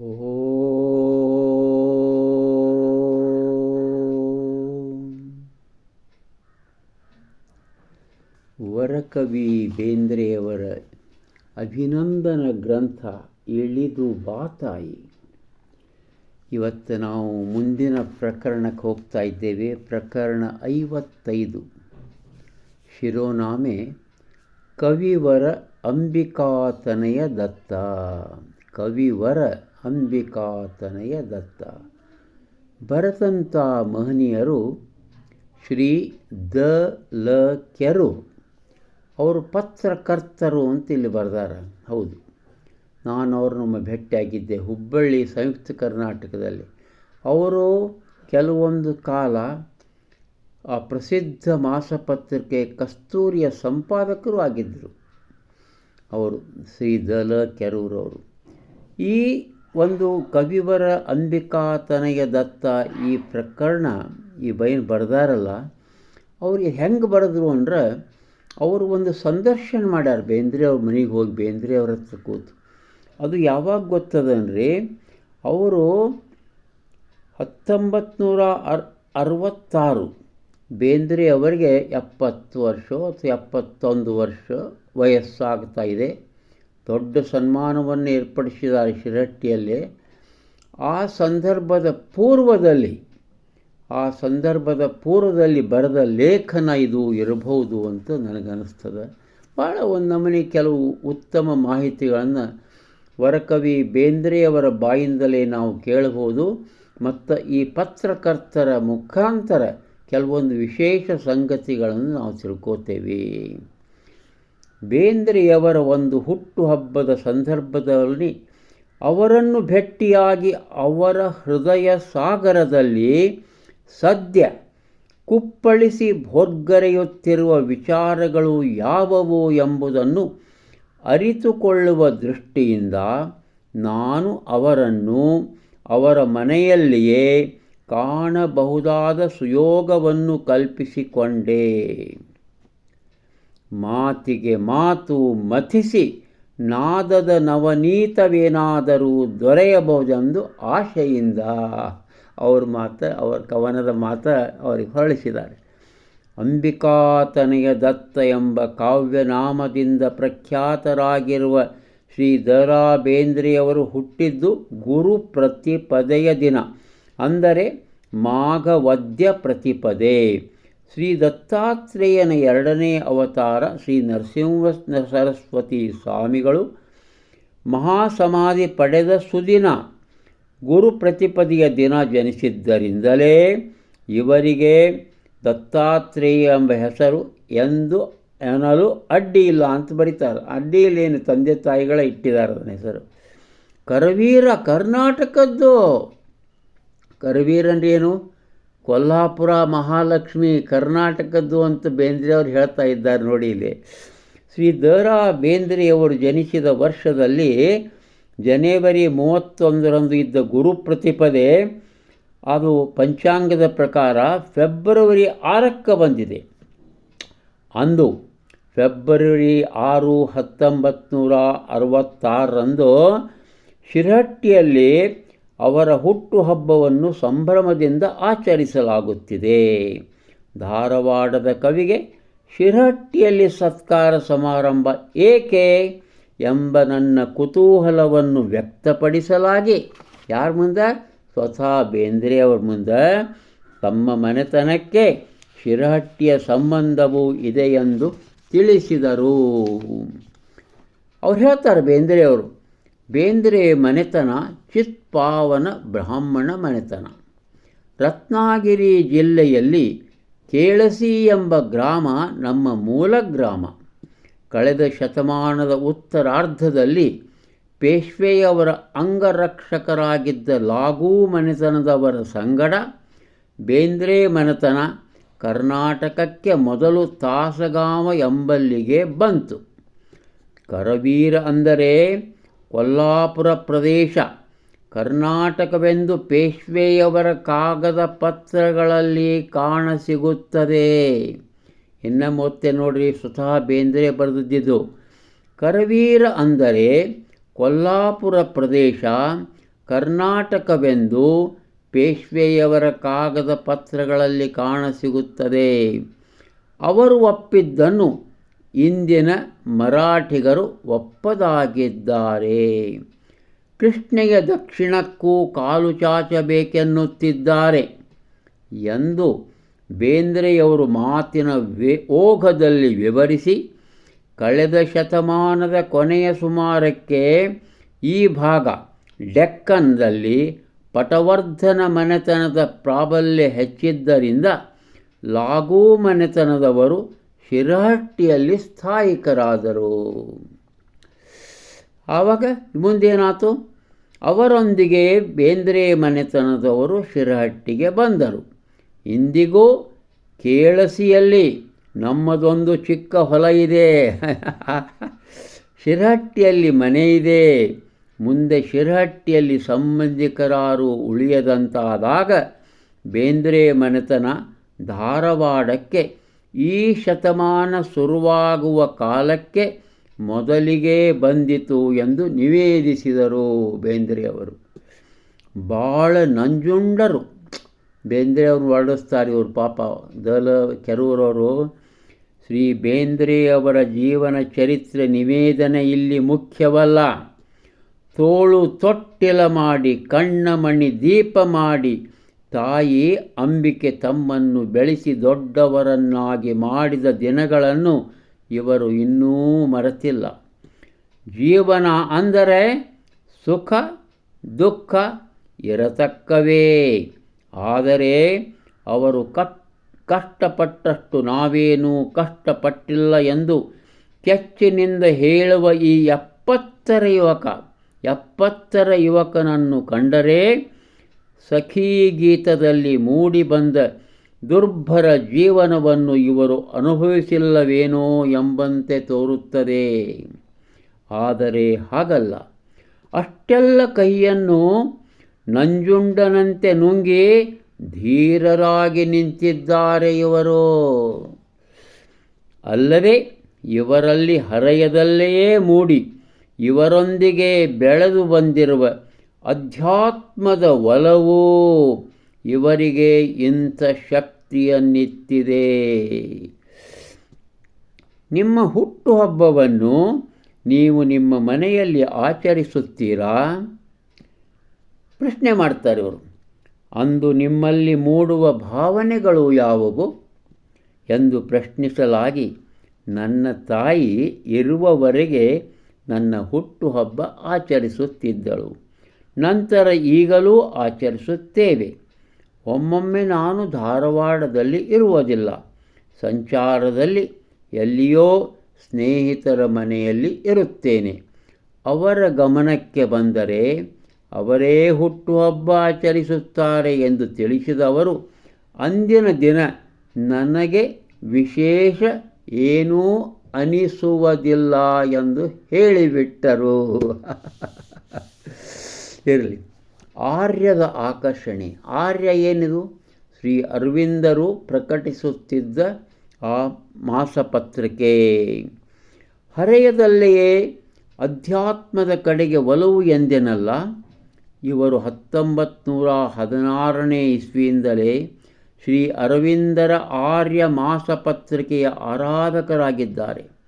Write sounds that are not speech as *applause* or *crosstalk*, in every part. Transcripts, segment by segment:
ವರಕವಿ ಬೇಂದ್ರೆಯವರ ಅಭಿನಂದನ ಗ್ರಂಥ ಇಳಿದು ಬಾತಾಯಿ ಇವತ್ತು ನಾವು ಮುಂದಿನ ಪ್ರಕರಣಕ್ಕೆ ಹೋಗ್ತಾ ಇದ್ದೇವೆ. ಪ್ರಕರಣ ಐವತ್ತೈದು. ಶಿರೋನಾಮೆ ಕವಿವರ ಅಂಬಿಕಾತನಯ ದತ್ತ. ಕವಿವರ ಅಂಬಿಕಾತನಯ ದತ್ತ. ಭರತಂತ ಮಹನೀಯರು ಶ್ರೀ ದ ಲ ಕೆರು ಅವರು ಪತ್ರಕರ್ತರು ಅಂತ ಇಲ್ಲಿ ಬರ್ದಾರ. ಹೌದು. ನಾನು ಅವ್ರನ್ನೊಮ್ಮೆ ಭೇಟಿಯಾಗಿದ್ದೆ ಹುಬ್ಬಳ್ಳಿ ಸಂಯುಕ್ತ ಕರ್ನಾಟಕದಲ್ಲಿ. ಅವರು ಕೆಲವೊಂದು ಕಾಲ ಆ ಪ್ರಸಿದ್ಧ ಮಾಸಪತ್ರಿಕೆ ಕಸ್ತೂರಿಯ ಸಂಪಾದಕರು ಆಗಿದ್ದರು. ಅವರು ಶ್ರೀ ದ ಲ ಕೆರೂರವರು ಈ ಒಂದು ಕವಿವರ ಅಂಬಿಕಾ ತನಗೆ ದತ್ತ ಈ ಪ್ರಕರಣ ಈ ಬೈನ್ ಬರೆದಾರಲ್ಲ ಅವ್ರಿಗೆ ಹೆಂಗೆ ಬರೆದ್ರು ಅಂದ್ರೆ ಅವರು ಒಂದು ಸಂದರ್ಶನ ಮಾಡ್ಯಾರ, ಬೇಂದ್ರೆ ಅವ್ರ ಮನೆಗೆ ಹೋಗಿ ಬೇಂದ್ರೆ ಅವ್ರ ಹತ್ರ ಕೂತು. ಅದು ಯಾವಾಗ ಗೊತ್ತದನ್ರಿ ಅವರು ಹತ್ತೊಂಬತ್ತು ನೂರ ಅರ್, ಅರವತ್ತಾರು, ಬೇಂದ್ರೆ ಅವರಿಗೆ ಎಪ್ಪತ್ತು ವರ್ಷ ಅಥವಾ ಎಪ್ಪತ್ತೊಂದು ವರ್ಷ ವಯಸ್ಸಾಗ್ತಾ ಇದೆ. ದೊಡ್ಡ ಸನ್ಮಾನವನ್ನು ಏರ್ಪಡಿಸಿದ್ದಾರೆ ಶಿರಟ್ಟಿಯಲ್ಲಿ. ಆ ಸಂದರ್ಭದ ಪೂರ್ವದಲ್ಲಿ, ಆ ಸಂದರ್ಭದ ಪೂರ್ವದಲ್ಲಿ ಬರೆದ ಲೇಖನ ಇದು ಇರಬಹುದು ಅಂತ ನನಗನ್ನಿಸ್ತದೆ. ಭಾಳ ಒಂದು ನಮೂನೆ ಕೆಲವು ಉತ್ತಮ ಮಾಹಿತಿಗಳನ್ನು ವರಕವಿ ಬೇಂದ್ರೆಯವರ ಬಾಯಿಂದಲೇ ನಾವು ಕೇಳಬಹುದು. ಮತ್ತು ಈ ಪತ್ರಕರ್ತರ ಮುಖಾಂತರ ಕೆಲವೊಂದು ವಿಶೇಷ ಸಂಗತಿಗಳನ್ನು ನಾವು ತಿಳ್ಕೋತೇವೆ. ಬೇಂದ್ರೆಯವರ ಒಂದು ಹುಟ್ಟುಹಬ್ಬದ ಸಂದರ್ಭದಲ್ಲಿ ಅವರನ್ನು ಭೇಟಿಯಾಗಿ ಅವರ ಹೃದಯ ಸಾಗರದಲ್ಲಿ ಸದ್ಯ ಕುಪ್ಪಳಿಸಿ ಭೋರ್ಗರೆಯುತ್ತಿರುವ ವಿಚಾರಗಳು ಯಾವುವು ಎಂಬುದನ್ನು ಅರಿತುಕೊಳ್ಳುವ ದೃಷ್ಟಿಯಿಂದ ನಾನು ಅವರನ್ನು ಅವರ ಮನೆಯಲ್ಲಿಯೇ ಕಾಣಬಹುದಾದ ಸುಯೋಗವನ್ನು ಕಲ್ಪಿಸಿಕೊಂಡೆ. ಮಾತಿಗೆ ಮಾತು ಮಥಿಸಿ ನಾದದ ನವನೀತವೇನಾದರೂ ದೊರೆಯಬಹುದೆಂದು ಆಶೆಯಿಂದ ಅವ್ರ ಮಾತು, ಅವರ ಕವನದ ಮಾತು ಅವರಿಗೆ ಹೊರಳಿಸಿದ್ದಾರೆ. ಅಂಬಿಕಾತನಯ ದತ್ತ ಎಂಬ ಕಾವ್ಯನಾಮದಿಂದ ಪ್ರಖ್ಯಾತರಾಗಿರುವ ಶ್ರೀ ದರಾ ಬೇಂದ್ರೆಯವರು ಹುಟ್ಟಿದ್ದು ಗುರು ಪ್ರತಿಪದೆಯ ದಿನ, ಅಂದರೆ ಮಾಘವದ್ಯ ಪ್ರತಿಪದೆ. ಶ್ರೀ ದತ್ತಾತ್ರೇಯನ ಎರಡನೇ ಅವತಾರ ಶ್ರೀ ನರಸಿಂಹ ಸರಸ್ವತಿ ಸ್ವಾಮಿಗಳು. ಮಹಾಸಮಾಧಿ ಪಡೆದ ಸುದಿನ ಗುರು ಪ್ರತಿಪದಿಯ ದಿನ ಜನಿಸಿದ್ದರಿಂದಲೇ ಇವರಿಗೆ ದತ್ತಾತ್ರೇಯ ಎಂಬ ಹೆಸರು ಎಂದು ಎನ್ನಲು ಅಡ್ಡಿ ಇಲ್ಲ ಅಂತ ಬರೀತಾರೆ. ಅಡ್ಡಿಯಲ್ಲೇನು ತಂದೆ ತಾಯಿಗಳ ಇಟ್ಟಿದ್ದಾರೆ ಅದನ್ನ ಹೆಸರು. ಕರವೀರ ಕರ್ನಾಟಕದ್ದು. ಕರವೀರಂದ್ರೇನು ಕೊಲ್ಹಾಪುರ ಮಹಾಲಕ್ಷ್ಮಿ ಕರ್ನಾಟಕದ್ದು ಅಂತ ಬೇಂದ್ರೆ ಅವರು ಹೇಳ್ತಾ ಇದ್ದಾರೆ ನೋಡಿ ಇಲ್ಲಿ. ಶ್ರೀ ದ ರಾ ಬೇಂದ್ರೆಯವರು ಜನಿಸಿದ ವರ್ಷದಲ್ಲಿ ಜನವರಿ ಮೂವತ್ತೊಂದರಂದು ಇದ್ದ ಗುರು ಪ್ರತಿಪದೆ ಅದು ಪಂಚಾಂಗದ ಪ್ರಕಾರ ಫೆಬ್ರವರಿ ಆರಕ್ಕೆ ಬಂದಿದೆ. ಅಂದು ಫೆಬ್ರವರಿ ಆರು ಹತ್ತೊಂಬತ್ತು ನೂರ ಅರವತ್ತಾರರಂದು ಶಿರಹಟ್ಟಿಯಲ್ಲಿ ಅವರ ಹುಟ್ಟುಹಬ್ಬವನ್ನು ಸಂಭ್ರಮದಿಂದ ಆಚರಿಸಲಾಗುತ್ತಿದೆ. ಧಾರವಾಡದ ಕವಿಗೆ ಶಿರಹಟ್ಟಿಯಲ್ಲಿ ಸತ್ಕಾರ ಸಮಾರಂಭ ಏಕೆ ಎಂಬ ನನ್ನ ಕುತೂಹಲವನ್ನು ವ್ಯಕ್ತಪಡಿಸಲಾಗಿ. ಯಾರ ಮುಂದೆ? ಸ್ವತಃ ಬೇಂದ್ರೆಯವ್ರ ಮುಂದೆ. ತಮ್ಮ ಮನೆತನಕ್ಕೆ ಶಿರಹಟ್ಟಿಯ ಸಂಬಂಧವೂ ಇದೆ ಎಂದು ತಿಳಿಸಿದರು. ಅವ್ರು ಹೇಳ್ತಾರೆ ಬೇಂದ್ರೆಯವರು ಬೇಂದ್ರೆ ಮನೆತನ ಚಿತ್ಪಾವನ ಬ್ರಾಹ್ಮಣ ಮನೆತನ. ರತ್ನಾಗಿರಿ ಜಿಲ್ಲೆಯಲ್ಲಿ ಕೇಳಸಿ ಎಂಬ ಗ್ರಾಮ ನಮ್ಮ ಮೂಲ ಗ್ರಾಮ. ಕಳೆದ ಶತಮಾನದ ಉತ್ತರಾರ್ಧದಲ್ಲಿ ಪೇಶ್ವೆಯವರ ಅಂಗರಕ್ಷಕರಾಗಿದ್ದ ಲಾಗೂ ಮನೆತನದವರ ಸಂಗಡ ಬೇಂದ್ರೆ ಮನೆತನ ಕರ್ನಾಟಕಕ್ಕೆ ಮೊದಲು ತಾಸಗಾಮ ಎಂಬಲ್ಲಿಗೆ ಬಂತು. ಕರವೀರ ಅಂದರೆ ಕೊಲ್ಲಾಪುರ ಪ್ರದೇಶ. ಕರ್ನಾಟಕವೆಂದು ಪೇಶ್ವೆಯವರ ಕಾಗದ ಪತ್ರಗಳಲ್ಲಿ ಕಾಣಸಿಗುತ್ತದೆ. ಇನ್ನು ಮೊತ್ತೆ ನೋಡ್ರಿ, ಸ್ವತಃ ಬೇಂದ್ರೆ ಬರೆದಿದ್ದು. ಕರವೀರ ಅಂದರೆ ಕೊಲ್ಲಾಪುರ ಪ್ರದೇಶ, ಕರ್ನಾಟಕವೆಂದು ಪೇಶ್ವೆಯವರ ಕಾಗದ ಪತ್ರಗಳಲ್ಲಿ ಕಾಣಸಿಗುತ್ತದೆ. ಅವರು ಒಪ್ಪಿದ್ದನ್ನು ಇಂದಿನ ಮರಾಠಿಗರು ಒಪ್ಪದಾಗಿದ್ದಾರೆ. ಕೃಷ್ಣೆಯ ದಕ್ಷಿಣಕ್ಕೂ ಕಾಲು ಚಾಚಬೇಕೆನ್ನುತ್ತಿದ್ದಾರೆ ಎಂದು ಬೇಂದ್ರೆಯವರು ಮಾತಿನ ವೇ ಓಘದಲ್ಲಿ ವಿವರಿಸಿ, ಕಳೆದ ಶತಮಾನದ ಕೊನೆಯ ಸುಮಾರಕ್ಕೆ ಈ ಭಾಗ ಡೆಕ್ಕನ್ದಲ್ಲಿ ಪಟವರ್ಧನ ಮನೆತನದ ಪ್ರಾಬಲ್ಯ ಹೆಚ್ಚಿದ್ದರಿಂದ ಲಾಗೂ ಮನೆತನದವರು ಶಿರಹಟ್ಟಿಯಲ್ಲಿ ಸ್ಥಾಯಿಕರಾದರು. ಆವಾಗ ಮುಂದೇನಾತು ಅವರೊಂದಿಗೆ ಬೇಂದ್ರೆ ಮನೆತನದವರು ಶಿರಹಟ್ಟಿಗೆ ಬಂದರು. ಇಂದಿಗೂ ಕೇಳಸಿಯಲ್ಲಿ ನಮ್ಮದೊಂದು ಚಿಕ್ಕ ಹೊಲ ಇದೆ. ಶಿರಹಟ್ಟಿಯಲ್ಲಿ ಮನೆ ಇದೆ. ಮುಂದೆ ಶಿರಹಟ್ಟಿಯಲ್ಲಿ ಸಂಬಂಧಿಕರಾರು ಉಳಿಯದಂತಾದಾಗ ಬೇಂದ್ರೆ ಮನೆತನ ಧಾರವಾಡಕ್ಕೆ ಈ ಶತಮಾನ ಶುರುವಾಗುವ ಕಾಲಕ್ಕೆ ಮೊದಲಿಗೆ ಬಂದಿತು ಎಂದು ನಿವೇದಿಸಿದರು ಬೇಂದ್ರೆಯವರು ಭಾಳ ನಂಜುಂಡರು. ಬೇಂದ್ರೆಯವರು ವರ್ಣಿಸ್ತಾರೆ ಇವರು ಪಾಪ. ದಲ ಕೆರೂರವರು ಶ್ರೀ ಬೇಂದ್ರೆಯವರ ಜೀವನ ಚರಿತ್ರೆ ನಿವೇದನೆ ಇಲ್ಲಿ ಮುಖ್ಯವಲ್ಲ. ತೋಳು ತೊಟ್ಟಿಲ ಮಾಡಿ, ಕಣ್ಣ ಮಣಿ ದೀಪ ಮಾಡಿ ತಾಯಿ ಅಂಬಿಕೆ ತಮ್ಮನ್ನು ಬೆಳೆಸಿ ದೊಡ್ಡವರನ್ನಾಗಿ ಮಾಡಿದ ದಿನಗಳನ್ನು ಇವರು ಇನ್ನೂ ಮರೆತಿಲ್ಲ. ಜೀವನ ಅಂದರೆ ಸುಖ, ದುಃಖ ಇರತಕ್ಕವೇ. ಆದರೆ ಅವರು ಕಟ್ ಕಷ್ಟಪಟ್ಟಷ್ಟು ನಾವೇನೂ ಕಷ್ಟಪಟ್ಟಿಲ್ಲ ಎಂದು ಕೆಚ್ಚಿನಿಂದ ಹೇಳುವ ಈ ಎಪ್ಪತ್ತರ ಯುವಕ, ಎಪ್ಪತ್ತರ ಯುವಕನನ್ನು ಕಂಡರೆ ಸಖೀ ಗೀತದಲ್ಲಿ ಮೂಡಿಬಂದ ದುರ್ಭರ ಜೀವನವನ್ನು ಇವರು ಅನುಭವಿಸಿಲ್ಲವೇನೋ ಎಂಬಂತೆ ತೋರುತ್ತದೆ. ಆದರೆ ಹಾಗಲ್ಲ. ಅಷ್ಟೆಲ್ಲ ಕೈಯನ್ನು ನಂಜುಂಡನಂತೆ ನುಂಗಿ ಧೀರರಾಗಿ ನಿಂತಿದ್ದಾರೆ ಇವರು. ಅಲ್ಲದೆ ಇವರಲ್ಲಿ ಹರೆಯದಲ್ಲೇ ಮೂಡಿ ಇವರೊಂದಿಗೆ ಬೆಳೆದು ಬಂದಿರುವ ಅಧ್ಯಾತ್ಮದ ಒಲವು ಇವರಿಗೆ ಇಂಥ ಶಕ್ತಿಯನ್ನಿತ್ತಿದೆ. ನಿಮ್ಮ ಹುಟ್ಟುಹಬ್ಬವನ್ನು ನೀವು ನಿಮ್ಮ ಮನೆಯಲ್ಲಿ ಆಚರಿಸುತ್ತೀರಾ? ಪ್ರಶ್ನೆ ಮಾಡ್ತಾರೆ ಅವರು ಅಂದು ನಿಮ್ಮಲ್ಲಿ ಮೂಡುವ ಭಾವನೆಗಳು ಯಾವುವು? ಎಂದು ಪ್ರಶ್ನಿಸಲಾಗಿ, ನನ್ನ ತಾಯಿ ಇರುವವರೆಗೆ ನನ್ನ ಹುಟ್ಟುಹಬ್ಬ ಆಚರಿಸುತ್ತಿದ್ದಳು. ನಂತರ ಈಗಲೂ ಆಚರಿಸುತ್ತೇವೆ. ಒಮ್ಮೊಮ್ಮೆ ನಾನು ಧಾರವಾಡದಲ್ಲಿ ಇರುವುದಿಲ್ಲ. ಸಂಚಾರದಲ್ಲಿ ಎಲ್ಲಿಯೋ ಸ್ನೇಹಿತರ ಮನೆಯಲ್ಲಿ ಇರುತ್ತೇನೆ. ಅವರ ಗಮನಕ್ಕೆ ಬಂದರೆ ಅವರೇ ಹುಟ್ಟುಹಬ್ಬ ಆಚರಿಸುತ್ತಾರೆ ಎಂದು ತಿಳಿಸಿದವರು, ಅಂದಿನ ದಿನ ನನಗೆ ವಿಶೇಷ ಏನೂ ಅನಿಸುವುದಿಲ್ಲ ಎಂದು ಹೇಳಿಬಿಟ್ಟರು. *laughs* ಇರಲಿ. ಆರ್ಯದ ಆಕರ್ಷಣೆ. ಆರ್ಯ ಏನಿದು? ಶ್ರೀ ಅರವಿಂದರು ಪ್ರಕಟಿಸುತ್ತಿದ್ದ ಆ ಮಾಸಪತ್ರಿಕೆ. ಹರೆಯದಲ್ಲೆಯೇ ಅಧ್ಯಾತ್ಮದ ಕಡೆಗೆ ಒಲವು ಎಂದೆನಲ್ಲ, ಇವರು ಹತ್ತೊಂಬತ್ತು ನೂರ ಹದಿನಾರನೇ ಇಸ್ವಿಯಿಂದಲೇ ಶ್ರೀ ಅರವಿಂದರ ಆರ್ಯ ಮಾಸಪತ್ರಿಕೆಯ ಆರಾಧಕರಾಗಿದ್ದಾರೆ.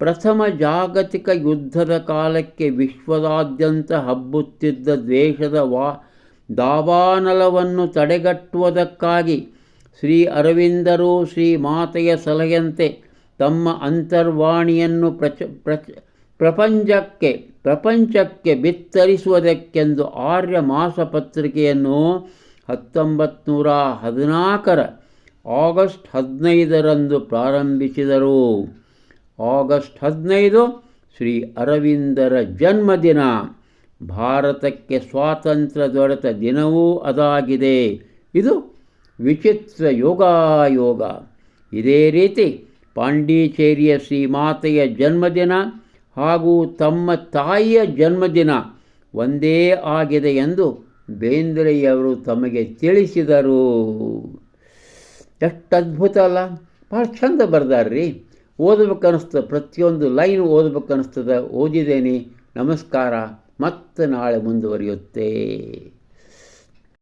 ಪ್ರಥಮ ಜಾಗತಿಕ ಯುದ್ಧದ ಕಾಲಕ್ಕೆ ವಿಶ್ವದಾದ್ಯಂತ ಹಬ್ಬುತ್ತಿದ್ದ ದ್ವೇಷದ ವಾ, ದಾವಾನಲವನ್ನು ತಡೆಗಟ್ಟುವುದಕ್ಕಾಗಿ ಶ್ರೀ ಅರವಿಂದರು ಶ್ರೀ ಮಾತೆಯ ಸಲಹೆಯಂತೆ ತಮ್ಮ ಅಂತರ್ವಾಣಿಯನ್ನು ಪ್ರಚ ಪ್ರಚ, ಪ್ರಪಂಚಕ್ಕೆ ಪ್ರಪಂಚಕ್ಕೆ ಬಿತ್ತರಿಸುವುದಕ್ಕೆಂದು ಆರ್ಯ ಮಾಸಪತ್ರಿಕೆಯನ್ನು ನೂರ ಹದಿನಾಲ್ಕರ ಆಗಸ್ಟ್ ಹದಿನೈದರಂದು ಪ್ರಾರಂಭಿಸಿದರು. ಆಗಸ್ಟ್ ಹದಿನೈದು ಶ್ರೀ ಅರವಿಂದರ ಜನ್ಮದಿನ. ಭಾರತಕ್ಕೆ ಸ್ವಾತಂತ್ರ್ಯ ದೊರೆತ ದಿನವೂ ಅದಾಗಿದೆ. ಇದು ವಿಚಿತ್ರ ಯೋಗಾಯೋಗ. ಇದೇ ರೀತಿ ಪಾಂಡಿಚೇರಿಯ ಶ್ರೀ ಮಾತೆಯ ಜನ್ಮದಿನ ಹಾಗೂ ತಮ್ಮ ತಾಯಿಯ ಜನ್ಮದಿನ ಒಂದೇ ಆಗಿದೆ ಎಂದು ಬೇಂದ್ರೆಯವರು ತಮಗೆ ತಿಳಿಸಿದರು. ಎಷ್ಟು ಅದ್ಭುತ ಅಲ್ಲ. ಭಾಳ ಚಂದ ಬರ್ದಾರ್ರಿ. ಓದ್ಬೇಕನ್ನಿಸ್ತದೆ ಪ್ರತಿಯೊಂದು ಲೈನ್ ಓದ್ಬೇಕನ್ನಿಸ್ತದೆ ಓದಿದ್ದೇನೆ ನಮಸ್ಕಾರ ಮತ್ತೆ ನಾಳೆ ಮುಂದುವರಿಯುತ್ತೆ.